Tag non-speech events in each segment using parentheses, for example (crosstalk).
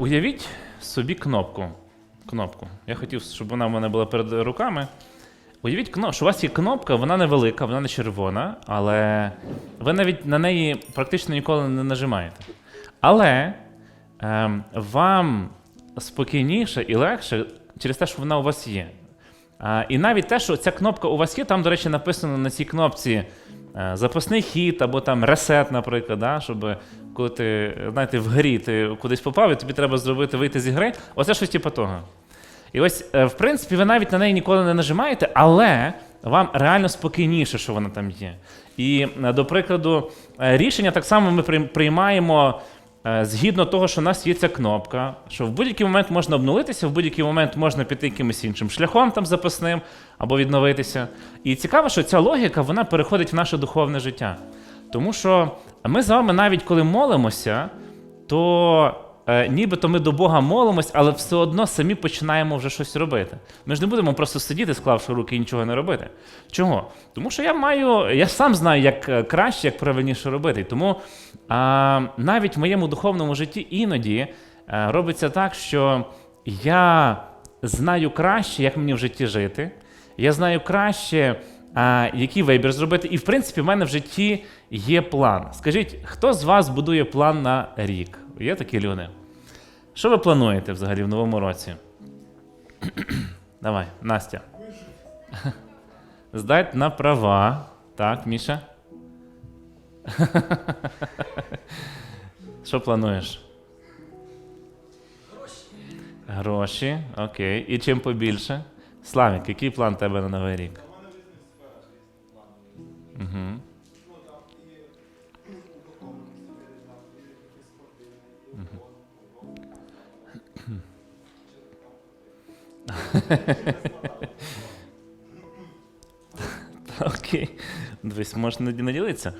Уявіть собі кнопку. Кнопку. Я хотів, щоб вона в мене була перед руками. Уявіть, що у вас є кнопка, вона невелика, вона не червона, але ви навіть на неї практично ніколи не нажимаєте. Але ем, вам спокійніше і легше через те, що вона у вас є. А, і навіть те, що ця кнопка у вас є, там, до речі, написано на цій кнопці запасний хід або там ресет, наприклад, да, щоб коли ти знаєте, в грі ти кудись попав, і тобі треба зробити вийти зі гри. Оце щось типу того. І ось, е, в принципі, ви навіть на неї ніколи не нажимаєте, але вам реально спокійніше, що вона там є. І, е, до прикладу, е, рішення так само ми приймаємо е, згідно того, що у нас є ця кнопка, що в будь-який момент можна обнулитися, в будь-який момент можна піти якимось іншим шляхом там запасним або відновитися. І цікаво, що ця логіка вона переходить в наше духовне життя. Тому що ми з вами навіть коли молимося, то е, нібито ми до Бога молимось, але все одно самі починаємо вже щось робити. Ми ж не будемо просто сидіти, склавши руки і нічого не робити. Чого? Тому що я маю, я сам знаю, як е, краще, як правильніше робити. Тому а, навіть в моєму духовному житті іноді е, робиться так, що я знаю краще, як мені в житті жити. Я знаю краще, а, який вибір зробити. І в принципі, в мене в житті є план. Скажіть, хто з вас будує план на рік? Є такі люди? Що ви плануєте взагалі в новому році? Давай, Настя. Здать на права. Так, Міша. Що плануєш? Гроші. Окей. І чим побільше? Славік, який план тебе на новий рік? Угу. Окей. Дивись, не наділитися.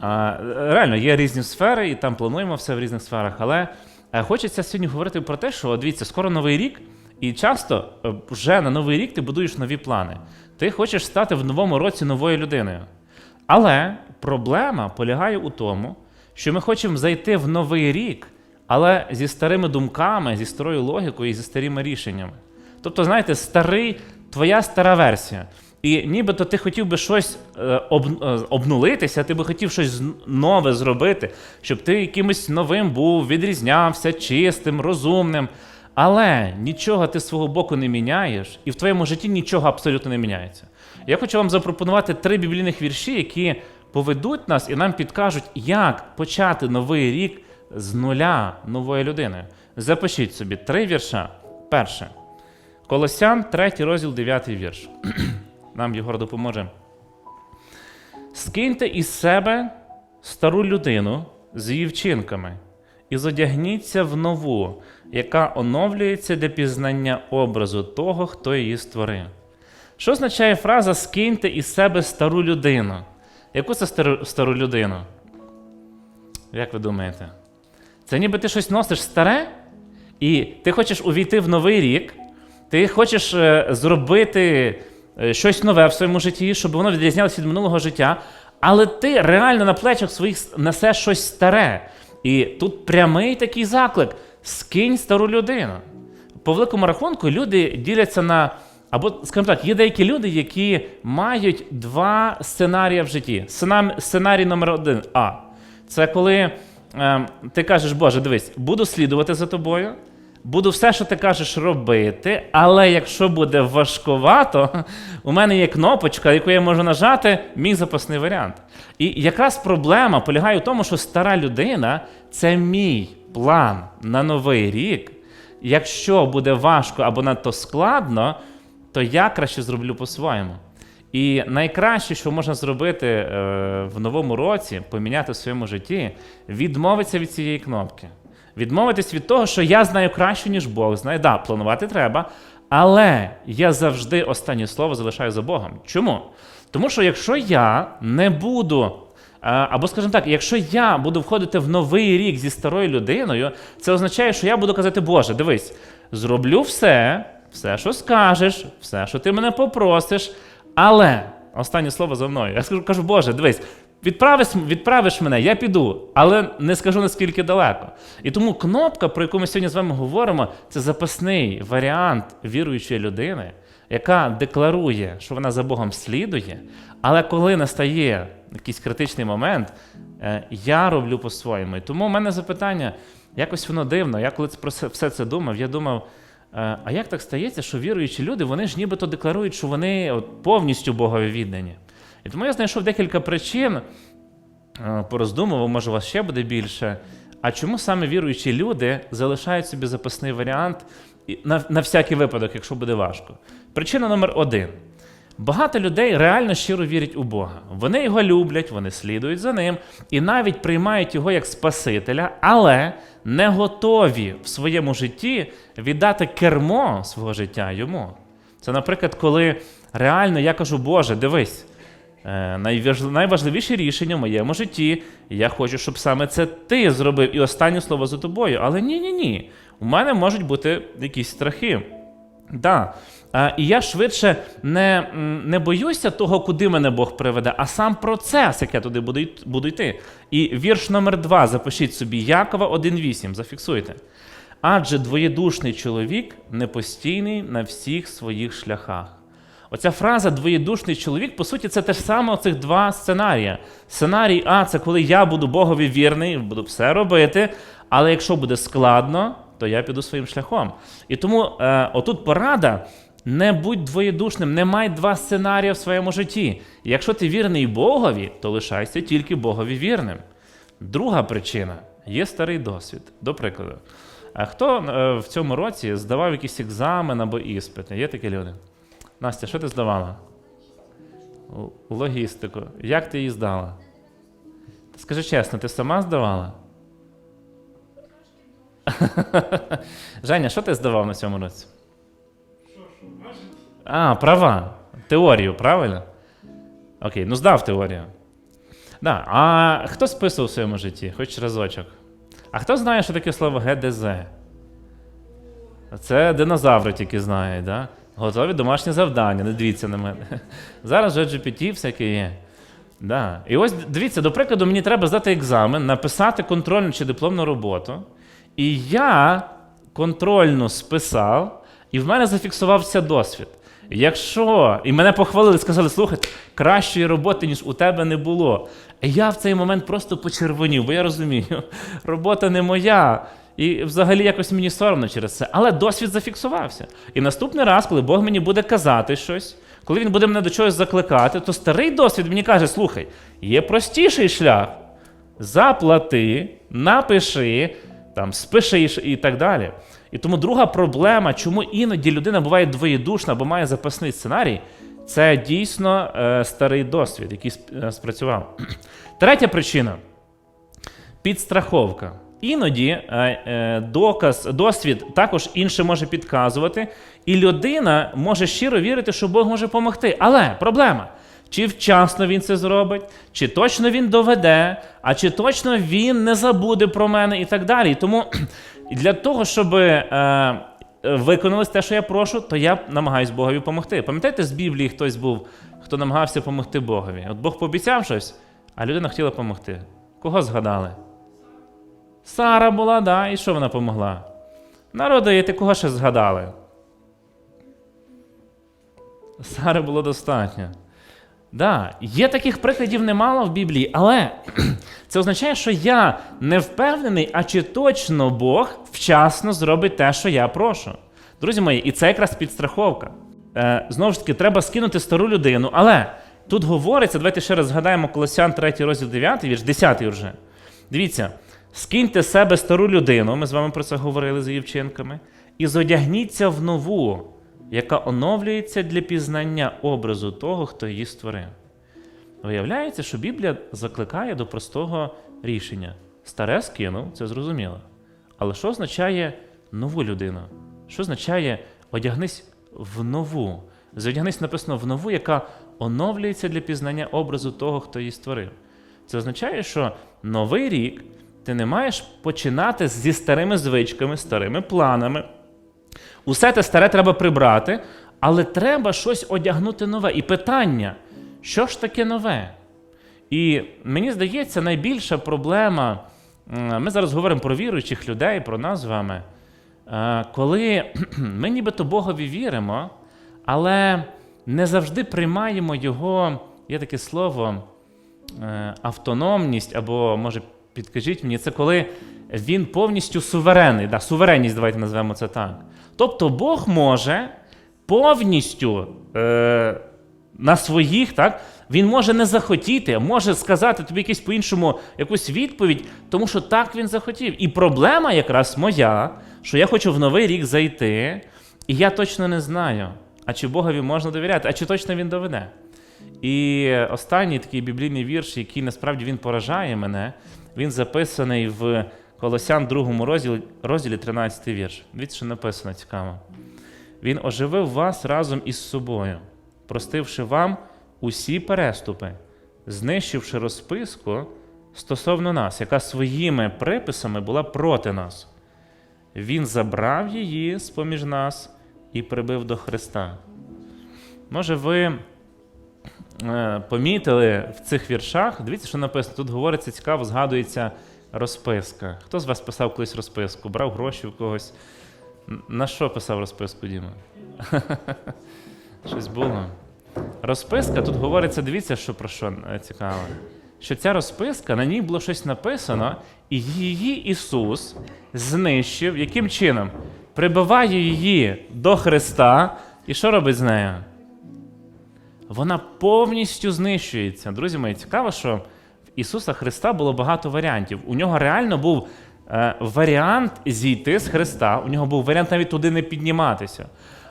Реально, є різні сфери, і там плануємо все в різних сферах. Але е, хочеться сьогодні говорити про те, що дивіться, скоро новий рік, і часто е, вже на новий рік ти будуєш нові плани. Ти хочеш стати в новому році новою людиною. Але проблема полягає у тому, що ми хочемо зайти в новий рік, але зі старими думками, зі старою логікою і зі старими рішеннями. Тобто, знаєте, старий, твоя стара версія. І нібито ти хотів би щось е, е, обнулитися, ти би хотів щось нове зробити, щоб ти якимось новим був, відрізнявся, чистим, розумним. Але нічого ти з свого боку не міняєш, і в твоєму житті нічого абсолютно не міняється. Я хочу вам запропонувати три біблійних вірші, які поведуть нас і нам підкажуть, як почати новий рік з нуля нової людини. Запишіть собі три вірша. Перше. Колосян, 3 розділ, 9 вірш. (clears throat) Нам Єгор допоможе. Скиньте із себе стару людину з її вчинками і зодягніться в нову, яка оновлюється для пізнання образу того, хто її створив. Що означає фраза скиньте із себе стару людину? Яку це стару, стару людину? Як ви думаєте? Це ніби ти щось носиш старе, і ти хочеш увійти в новий рік, ти хочеш е, зробити е, щось нове в своєму житті, щоб воно відрізнялося від минулого життя, але ти реально на плечах своїх несеш щось старе. І тут прямий такий заклик: скинь стару людину. По великому рахунку люди діляться на. Або, скажімо так, є деякі люди, які мають два сценарії в житті. Сцена- Сценарій номер один А. Це коли е, ти кажеш, Боже, дивись, буду слідувати за тобою, буду все, що ти кажеш, робити, але якщо буде важковато, у мене є кнопочка, яку я можу нажати, мій запасний варіант. І якраз проблема полягає в тому, що стара людина це мій план на новий рік. Якщо буде важко або надто складно, то я краще зроблю по-своєму. І найкраще, що можна зробити е, в новому році, поміняти в своєму житті, відмовитися від цієї кнопки. Відмовитись від того, що я знаю краще, ніж Бог знає. Да, планувати треба, але я завжди останнє слово залишаю за Богом. Чому? Тому що якщо я не буду. е, Або, скажімо так, якщо я буду входити в новий рік зі старою людиною, це означає, що я буду казати, Боже, дивись, зроблю все, все, що скажеш, все, що ти мене попросиш, але останнє слово за мною. Я скажу, кажу, Боже, дивись, Відправиш, відправиш мене, я піду, але не скажу наскільки далеко. І тому кнопка, про яку ми сьогодні з вами говоримо, це запасний варіант віруючої людини, яка декларує, що вона за Богом слідує, але коли настає якийсь критичний момент, е, я роблю по-своєму. І тому в мене запитання, якось воно дивно. Я коли про все це думав, я думав. е, А як так стається, що віруючі люди, вони ж нібито декларують, що вони повністю Богові віддані. І тому я знайшов декілька причин, е, пороздумував, може, у вас ще буде більше. А чому саме віруючі люди залишають собі запасний варіант на, на всякий випадок, якщо буде важко? Причина номер один. Багато людей реально щиро вірять у Бога. Вони його люблять, вони слідують за ним і навіть приймають його як Спасителя, але не готові в своєму житті віддати кермо свого життя йому. Це, наприклад, коли реально я кажу, Боже, дивись, е, найваж- найважливіші рішення в моєму житті. Я хочу, щоб саме це ти зробив, і останнє слово за тобою. Але ні, ні, ні. У мене можуть бути якісь страхи. Да. І я швидше не, не боюся того, куди мене Бог приведе, а сам процес, як я туди буду, буду йти. І вірш номер два запишіть собі Якова 1.8, зафіксуйте. Адже двоєдушний чоловік непостійний на всіх своїх шляхах. Оця фраза двоєдушний чоловік, по суті, це те ж саме оцих два сценарії. Сценарій А це коли я буду Богові вірний, буду все робити, але якщо буде складно, то я піду своїм шляхом. І тому е, отут порада. Не будь двоєдушним, не май два сценарії в своєму житті. Якщо ти вірний Богові, то лишайся тільки Богові вірним. Друга причина є старий досвід. До прикладу, а хто е, в цьому році здавав якийсь екзамен або іспити? Є такі люди? Настя, що ти здавала? У- Логістику. Як ти її здала? Скажи чесно, ти сама здавала? (laughs) Женя, що ти здавав на цьому році? А, права. Теорію, правильно? Окей, ну здав теорію. Да. А хто списував в своєму житті? Хоч разочок. А хто знає, що таке слово ГДЗ? Це динозаври тільки знають, да? Готові домашні завдання, не дивіться на мене. Зараз вже GPT всяке є. Да. І ось дивіться, до прикладу, мені треба здати екзамен, написати контрольну чи дипломну роботу. І я контрольну списав, і в мене зафіксувався досвід. Якщо і мене похвалили, сказали, слухай, кращої роботи, ніж у тебе не було. І я в цей момент просто почервонів, бо я розумію, (laughs) робота не моя. І взагалі якось мені соромно через це. Але досвід зафіксувався. І наступний раз, коли Бог мені буде казати щось, коли він буде мене до чогось закликати, то старий досвід мені каже: слухай, є простіший шлях. Заплати, напиши, там, спиши і так далі. І тому друга проблема, чому іноді людина буває двоєдушна або має запасний сценарій, це дійсно е, старий досвід, який е, спрацював. (clears throat) Третя причина підстраховка. Іноді е, е, доказ, досвід також інше може підказувати, і людина може щиро вірити, що Бог може допомогти. Але проблема. Чи вчасно він це зробить, чи точно він доведе, а чи точно він не забуде про мене і так далі. Тому (clears throat) для того, щоб е, виконалось те, що я прошу, то я намагаюсь Богові допомогти. Пам'ятаєте, з Біблії хтось був, хто намагався допомогти Богові? От Бог пообіцяв щось, а людина хотіла допомогти. Кого згадали? Сара була, да, і що вона помогла? Народити, кого ще згадали? Сари було достатньо. Да, є таких прикладів немало в Біблії, але (clears throat) це означає, що я не впевнений, а чи точно Бог вчасно зробить те, що я прошу. Друзі мої, і це якраз підстраховка. Е, знову ж таки, треба скинути стару людину, але тут говориться, давайте ще раз згадаємо Колосян 3 розділ 9, вірш, 10 вже. Дивіться, скиньте з себе стару людину, ми з вами про це говорили за дівчинками, і зодягніться в нову, яка оновлюється для пізнання образу того, хто її створив. Виявляється, що Біблія закликає до простого рішення. Старе скинув, це зрозуміло. Але що означає нову людину? Що означає одягнись в нову? Зодягнись написано в нову, яка оновлюється для пізнання образу того, хто її створив. Це означає, що новий рік ти не маєш починати зі старими звичками, старими планами. Усе те старе треба прибрати, але треба щось одягнути нове. І питання: що ж таке нове? І мені здається, найбільша проблема, ми зараз говоримо про віруючих людей, про нас з вами, е, коли (clears throat) ми нібито Богові віримо, але не завжди приймаємо Його, є таке слово, е, автономність, або, може, підкажіть мені, це коли він повністю суверенний. Да, суверенність, давайте назвемо це так. Тобто Бог може повністю е, на своїх, так, він може не захотіти, може сказати тобі якусь по-іншому якусь відповідь, тому що так він захотів. І проблема якраз моя, що я хочу в новий рік зайти, і я точно не знаю, а чи Богові можна довіряти, а чи точно він доведе. І останній такий біблійний вірш, який насправді він поражає мене, він записаний в Колосян 2 розділі, розділі 13 вірш. Що написано цікаво. Він оживив вас разом із собою, простивши вам усі переступи, знищивши розписку стосовно нас, яка своїми приписами була проти нас. Він забрав її з поміж нас і прибив до Христа. Може, ви помітили в цих віршах, дивіться, що написано. Тут говориться цікаво, згадується розписка. Хто з вас писав колись розписку? Брав гроші в когось? На що писав розписку, Діма? (laughs) Щось було. Розписка, тут говориться, дивіться, що про що е, цікаве. Що ця розписка, на ній було щось написано, і її Ісус знищив. Яким чином? Прибиває її до Христа, і що робить з нею? Вона повністю знищується. Друзі мої, цікаво, що в Ісуса Христа було багато варіантів. У нього реально був е, варіант зійти з Христа, у нього був варіант навіть туди не підніматися.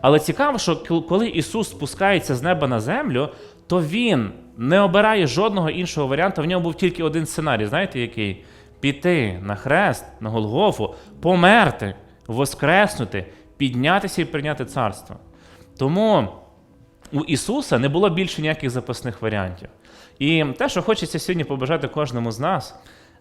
Але цікаво, що коли Ісус спускається з неба на землю, то Він не обирає жодного іншого варіанту. В нього був тільки один сценарій. Знаєте який? Піти на хрест, на Голгофу, померти, воскреснути, піднятися і прийняти царство. Тому у Ісуса не було більше ніяких запасних варіантів. І те, що хочеться сьогодні побажати кожному з нас,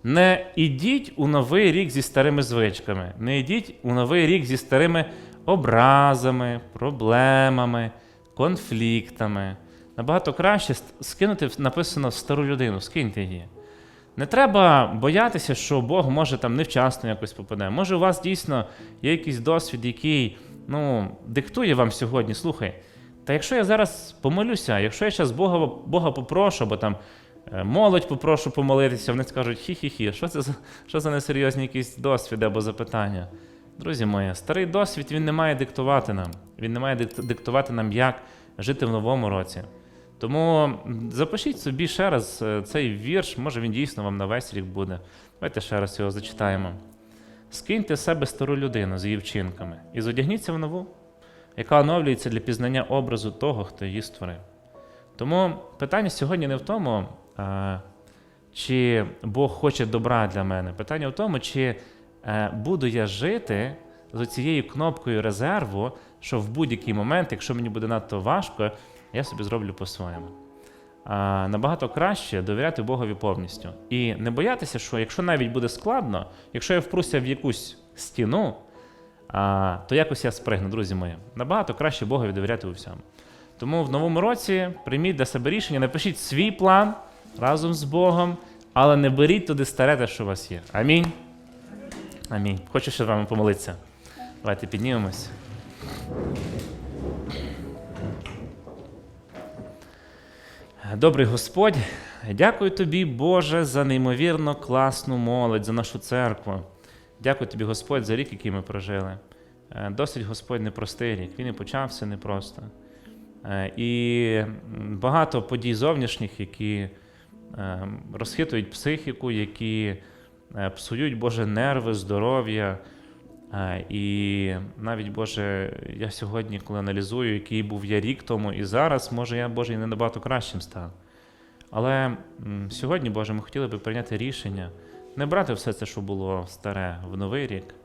не ідіть у новий рік зі старими звичками, не йдіть у новий рік зі старими образами, проблемами, конфліктами. Набагато краще скинути написано стару людину, скиньте її. Не треба боятися, що Бог може там невчасно якось попаде. Може, у вас дійсно є якийсь досвід, який ну, диктує вам сьогодні. Слухай, та якщо я зараз помолюся, якщо я зараз Бога, Бога попрошу, або там е, молодь попрошу помолитися, вони скажуть хі-хі-хі, що це за, що за несерйозні якісь досвіди або запитання. Друзі мої, старий досвід він не має диктувати нам. Він не має диктувати нам, як жити в новому році. Тому запишіть собі ще раз е, цей вірш, може він дійсно вам на весь рік буде. Давайте ще раз його зачитаємо. Скиньте з себе стару людину з її вчинками і зодягніться в нову, яка оновлюється для пізнання образу того, хто її створив. Тому питання сьогодні не в тому, чи Бог хоче добра для мене. Питання в тому, чи е, буду я жити з цією кнопкою резерву, що в будь-який момент, якщо мені буде надто важко, я собі зроблю по-своєму. Набагато краще довіряти Богові повністю. І не боятися, що якщо навіть буде складно, якщо я впруся в якусь стіну, а, то якось я спригну, друзі мої. Набагато краще Богові довіряти у всьому. Тому в новому році прийміть для себе рішення, напишіть свій план разом з Богом, але не беріть туди старе те, що у вас є. Амінь. Амінь. Хочу ще з вами помолитися. Давайте піднімемось. Добрий Господь, дякую тобі, Боже, за неймовірно класну молодь, за нашу церкву. Дякую тобі, Господь, за рік, який ми прожили. Е, Досить Господь непростий рік. Він і почався непросто. Е, І багато подій зовнішніх, які е, розхитують психіку, які псують Боже нерви, здоров'я. І навіть Боже, я сьогодні, коли аналізую, який був я рік тому і зараз, може я Боже і не набагато кращим став. Але сьогодні, Боже, ми хотіли би прийняти рішення не брати все це, що було старе, в новий рік,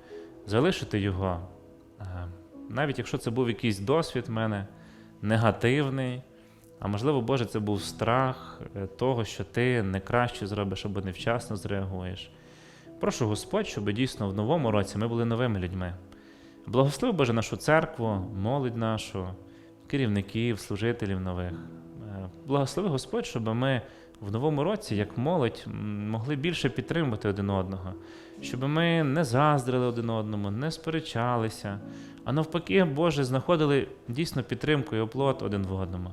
залишити його. Е, Навіть якщо це був якийсь досвід в мене негативний, а можливо, Боже, це був страх е, того, що ти не краще зробиш або невчасно зреагуєш. Прошу Господь, щоб дійсно в новому році ми були новими людьми. Благослови Боже нашу церкву, молодь нашу, керівників, служителів нових. Е, Благослови Господь, щоб ми в новому році, як молодь, могли більше підтримувати один одного, щоб ми не заздрили один одному, не сперечалися, а навпаки, Боже, знаходили дійсно підтримку і оплот один в одному.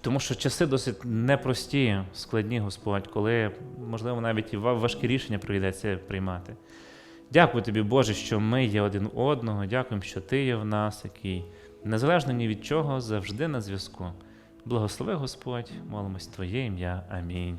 Тому що часи досить непрості, складні, Господь, коли, можливо, навіть і ва- важкі рішення прийдеться приймати. Дякую тобі, Боже, що ми є один одного. Дякуємо, що ти є в нас, який незалежно ні від чого, завжди на зв'язку. Благослови Господь, молимось Твоє ім'я. Амінь.